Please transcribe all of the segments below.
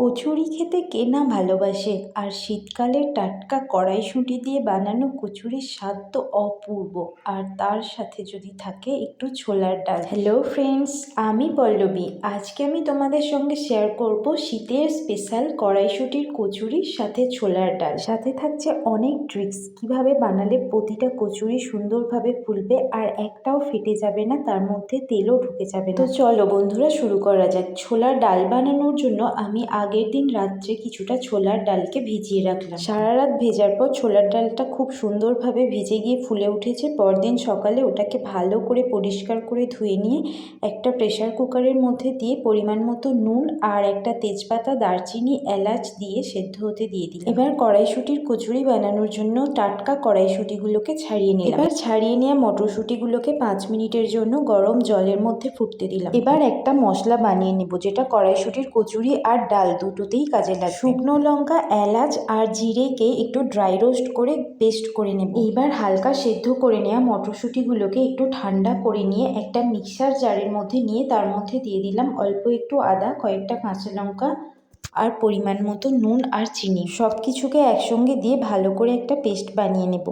কচুরি খেতে কে না ভালোবাসে? আর শীতকালে টাটকা কড়াইশুঁটি দিয়ে বানানো কচুরির স্বাদ তো অপূর্ব। আর তার সাথে যদি থাকে একটু ছোলার ডাল। হ্যালো ফ্রেন্ডস আমি পল্লবী। আজকে আমি তোমাদের সঙ্গে শেয়ার করব শীতের স্পেশাল কড়াইশুঁটির কচুরির সাথে ছোলার ডাল। সাথে থাকছে অনেক ট্রিক্স কীভাবে বানালে প্রতিটা কচুরি সুন্দরভাবে ফুলবে আর একটাও ফেটে যাবে না, তার মধ্যে তেলও ঢুকে যাবে তো চলো বন্ধুরা শুরু করা যাক। ছোলার ডাল বানানোর জন্য আমি আগের দিন রাত্রে কিছুটা ছোলার ডালকে ভিজিয়ে রাখলাম। সারা রাত ভেজার পর ছোলার ডালটা খুব সুন্দরভাবে ভিজে গিয়ে ফুলে উঠেছে। পরদিন সকালে ওটাকে ভালো করে পরিষ্কার করে ধুয়ে নিয়ে একটা প্রেশার কুকারের মধ্যে দিয়ে পরিমাণ মতো নুন আর একটা তেজপাতা, দারচিনি, এলাচ দিয়ে সেদ্ধ হতে দিয়ে দিলাম। এবার কড়াইশুটির কচুরি বানানোর জন্য টাটকা কড়াইশুটিগুলোকে ছাড়িয়ে নিলাম। এবার ছাড়িয়ে নেওয়া মটরশুঁটিগুলোকে পাঁচ মিনিটের জন্য গরম জলের মধ্যে ফুটতে দিলাম। এবার একটা মশলা বানিয়ে নেব, যেটা কড়াইশুটির কচুরি আর ডাল দুটোতেই কাজে লাগে শুকনো লঙ্কা, এলাচ আর জিরেকে একটু ড্রাই রোস্ট করে পেস্ট করে নেব। এইবার হালকা সেদ্ধ করে নেওয়া মটরশুঁটিগুলোকে একটু ঠান্ডা করে নিয়ে একটা মিক্সার জারের মধ্যে নিয়ে তার মধ্যে দিয়ে দিলাম অল্প একটু আদা, কয়েকটা কাঁচা লঙ্কা আর পরিমাণ মতো নুন আর চিনি। সব কিছুকে একসঙ্গে দিয়ে ভালো করে একটা পেস্ট বানিয়ে নেব।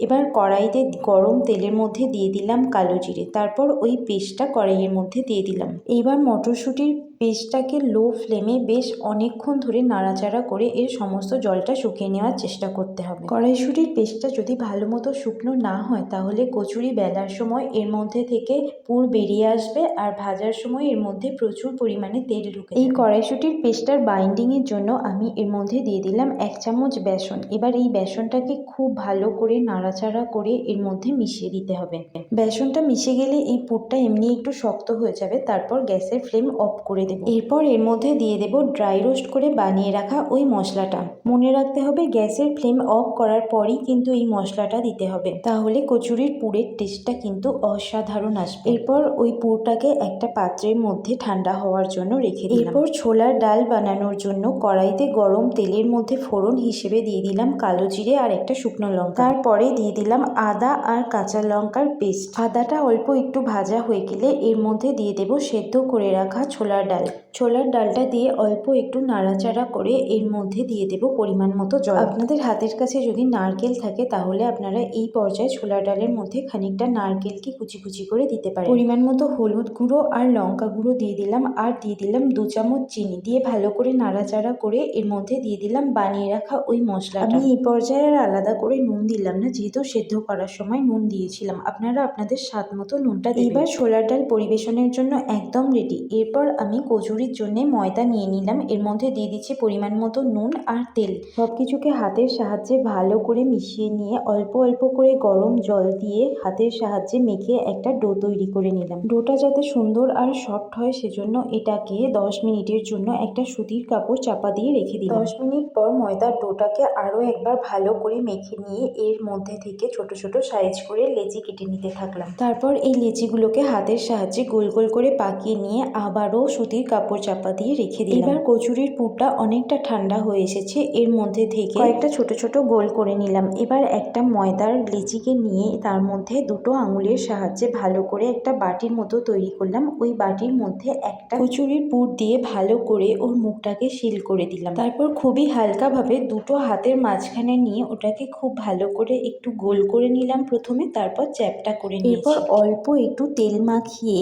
এবার কড়াইতে গরম তেলের মধ্যে দিয়ে দিলাম কালো জিরে। তারপর ওই পেস্টটা কড়াইয়ের মধ্যে দিয়ে দিলাম। এইবার মটরশুঁটির পেস্টটাকে লো ফ্লেমে বেশ অনেকক্ষণ ধরে নাড়াচাড়া করে এর সমস্ত জলটা শুকিয়ে নেওয়ার চেষ্টা করতে হবে। কড়াইশুঁটির পেস্টটা যদি ভালো মতো শুকনো না হয়, তাহলে কচুরি বেলার সময় এর মধ্যে থেকে পুর বেরিয়ে আসবে আর ভাজার সময় এর মধ্যে প্রচুর পরিমাণে তেল ঢুকে এই কড়াইশুঁটির পেস্টটার বাইন্ডিংয়ের জন্য আমি এর মধ্যে দিয়ে দিলাম এক চামচ বেসন। এবার এই বেসনটাকে খুব ভালো করে নাড়াচাড়া করে এর মধ্যে মিশিয়ে দিতে হবে। বেসনটা মিশে গেলে এই পুরটা এমনি একটু শক্ত হয়ে যাবে, তারপর গ্যাসের ফ্লেম অফ করে দেব। এরপর এর মধ্যে দিয়ে দেব ড্রাই রোস্ট করে বানিয়ে রাখা ওই মশলাটা। মনে রাখতে হবে গ্যাসের ফ্লেম অফ করার পরই কিন্তু এই মশলাটা দিতে হবে। তাহলে কচুরির পুরের টেস্টটা কিন্তু অসাধারণ আসবে। এরপর ওই পুরটাকে একটা পাত্রের মধ্যে ঠান্ডা হওয়ার জন্য রেখে দিলাম। এরপর ছোলার ডাল বানানোর জন্য কড়াইতে গরম তেলের মধ্যে ফোড়ন হিসেবে দিয়ে দিলাম কালো জিরে আর একটা শুকনো লঙ্কা। তারপরে দিয়ে দিলাম আদা আর কাঁচা লঙ্কার পেস্ট। আদাটা অল্প একটু ভাজা হয়ে গেলে এর মধ্যে দিয়ে দেব সেদ্ধ করে রাখা ছোলার ডাল। ছোলার ডালটা দিয়ে অল্প একটু নাড়াচাড়া করে এর মধ্যে দিয়ে দেব পরিমাণ মতো জল। আপনাদের হাতের কাছে যদি নারকেল থাকে তাহলে আপনারা এই পর্যায়ে ছোলার ডালের মধ্যে খানিকটা নারকেলকে কুচি কুচি করে দিতে পারেন। পরিমাণ মতো হলুদ গুঁড়ো আর লঙ্কা গুঁড়ো দিয়ে দিলাম আর দিয়ে দিলাম দু চামচ চিনি দিয়ে ভালো করে নাড়াচাড়া করে এর মধ্যে দিয়ে দিলাম বানিয়ে রাখা ওই মশলা আমি এই পর্যায়ে আর আলাদা করে নুন দিলাম না যেহেতু সেদ্ধ করার সময় নুন দিয়েছিলাম। আপনারা আপনাদের স্বাদ মতো নুনটা এবার ছোলার ডাল পরিবেশনের জন্য একদম রেডি এরপর আমি কচুরির জন্য ময়দা নিয়ে নিলাম। এর মধ্যে দিয়ে দিচ্ছি পরিমাণ মতো নুন আর তেল। সব কিছুকে হাতের সাহায্যে ভালো করে মিশিয়ে নিয়ে অল্প অল্প করে গরম জল দিয়ে হাতের সাহায্যে মেখে একটা ডো তৈরি করে নিলাম। ডোটা যাতে সুন্দর আর সফট হয় সেজন্য এটাকে দশ মিনিটের জন্য একটা সুতির কাপড় চাপা দিয়ে রেখে দিই দশ মিনিট পর ময়দার ডোটাকে আরও একবার ভালো করে মেখে নিয়ে এর মধ্যে থেকে ছোট ছোট সাইজ করে লেচি কেটে নিতে থাকলাম। তারপর এই লেচিগুলোকে হাতের সাহায্যে গোল গোল করে পাকিয়ে নিয়ে আবারও সুতির কাপড় চাপা দিয়ে রেখে দিই এবার কচুরির পুরটা অনেকটা ঠান্ডা হয়ে এসেছে এর মধ্যে থেকে কয়েকটা ছোট ছোট গোল করে নিলাম। এবার একটা ময়দার লেচিকে নিয়ে তার মধ্যে দুটো আঙুলের সাহায্যে ভালো করে একটা বাটির মতো তৈরি করলাম। ওই বাটির মধ্যে একটা কচুরির পুর দিয়ে ভালো করে ওর মুখটাকে সিল করে দিলাম। তারপর খুবই হালকাভাবে দুটো হাতের মাঝখানে নিয়ে ওটাকে খুব ভালো করে একটু গোল করে নিলাম প্রথমে, তারপর চ্যাপটা করে এরপর অল্প একটু তেল মাখিয়ে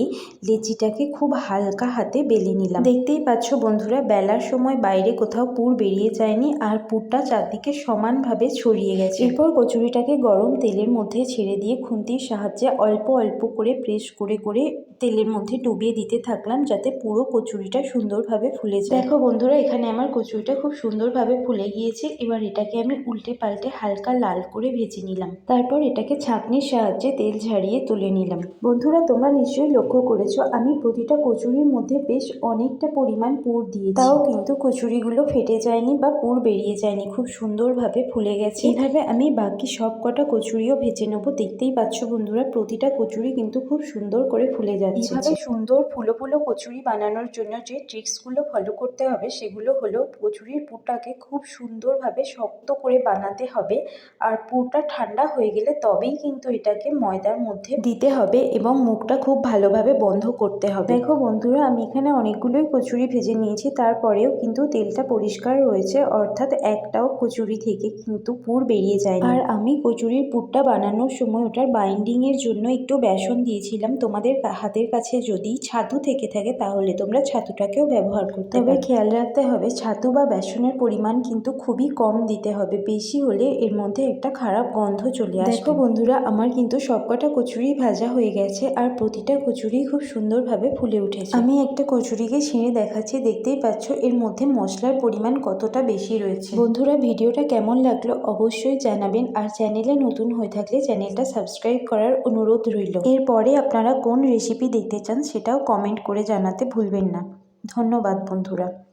লেচিটাকে খুব হালকা হাতে বেলে নিলাম। দেখতেই পাচ্ছ বন্ধুরা, বেলার সময় বাইরে কোথাও পুর বেরিয়ে যায়নি আর পুরটা চারদিকে সমানভাবে ছড়িয়ে গেছে। এরপর কচুরিটাকে গরম তেলের মধ্যে ছেড়ে দিয়ে খুন্তির সাহায্যে অল্প অল্প করে প্রেস করে করে তেলের মধ্যে ডুবিয়ে দিতে থাকলাম যাতে পুরো কচুরিটা সুন্দরভাবে ফুলে যায়। দেখো বন্ধুরা, এখানে আমার কচুরিটা খুব সুন্দরভাবে ফুলে গিয়েছে। এবার এটাকে আমি উল্টে পাল্টে হালকা লাল করে ভেজে নিলাম। তারপর এটাকে ছাঁকনির সাহায্যে তেল ঝাড়িয়ে তুলে নিলাম। বন্ধুরা, তোমরা নিশ্চয়ই লক্ষ্য করেছ, আমি প্রতিটা কচুরির মধ্যে বেশ অনেকটা পরিমাণ পুর দিয়েছি। তাও কিন্তু কচুরিগুলো ফেটে যায়নি বা পুর বেরিয়ে যায়নি, খুব সুন্দরভাবে ফুলে গেছে। এইভাবে আমি বাকি সব কটা কচুরিও ভেজে নেব। দেখতেই পাচ্ছ বন্ধুরা, প্রতিটা কচুরি কিন্তু খুব সুন্দর করে ফুলে যাচ্ছে। এইভাবে সুন্দর ফুলো ফুলো কচুরি বানানোর জন্য যে ট্রিক্সগুলো ফলো করতে হবে, সেগুলো হলো কচুরির পুরটাকে খুব সুন্দরভাবে শক্ত করে বানাতে হবে। আর পুরটা ঠান্ডা হয়ে গেলে তবেই কিন্তু এটাকে ময়দার মধ্যে দিতে হবে এবং মুখটা খুব ভালোভাবে বন্ধ করতে হবে। দেখো বন্ধুরা, আমি এখানে অনেকগুলোই কচুরি ভেজে নিয়েছি, তারপরেও কিন্তু তেলটা পরিষ্কার রয়েছে, অর্থাৎ একটাও কচুরি থেকে কিন্তু পুর বেরিয়ে যায় আর আমি কচুরির পুরটা বানানোর সময় ওটার বাইন্ডিংয়ের জন্য একটু বেসন দিয়েছিলাম। তোমাদের হাতের কাছে যদি ছাতু থেকে থাকে, তাহলে তোমরা ছাতুটাকেও ব্যবহার করতে তবে খেয়াল রাখতে হবে, ছাতু বা বেসনের পরিমাণ কিন্তু খুবই কম দিতে হবে, বেশি হলে এর মধ্যে একটা খারাপ গন্ধ চলে আসবে। দেখো বন্ধুরা আমার কিন্তু সবকটা কচুরি ভাজা হয়ে গেছে আর প্রতিটা কচুরি খুব সুন্দরভাবে ফুলে উঠেছে। আমি একটা কচুরিকে ছিঁড়ে দেখাচ্ছি দেখতেই পাচ্ছ এর মধ্যে মশলার পরিমাণ কতটা বেশি রয়েছে। বন্ধুরা ভিডিওটা কেমন লাগল অবশ্যই জানাবেন আর চ্যানেলে নতুন হয়ে থাকলে চ্যানেলটা সাবস্ক্রাইব করার অনুরোধ রইল। এরপরে আপনারা কোন রেসিপি দেখতে চান সেটাও কমেন্ট করে জানাতে ভুলবেন না। ধন্যবাদ বন্ধুরা।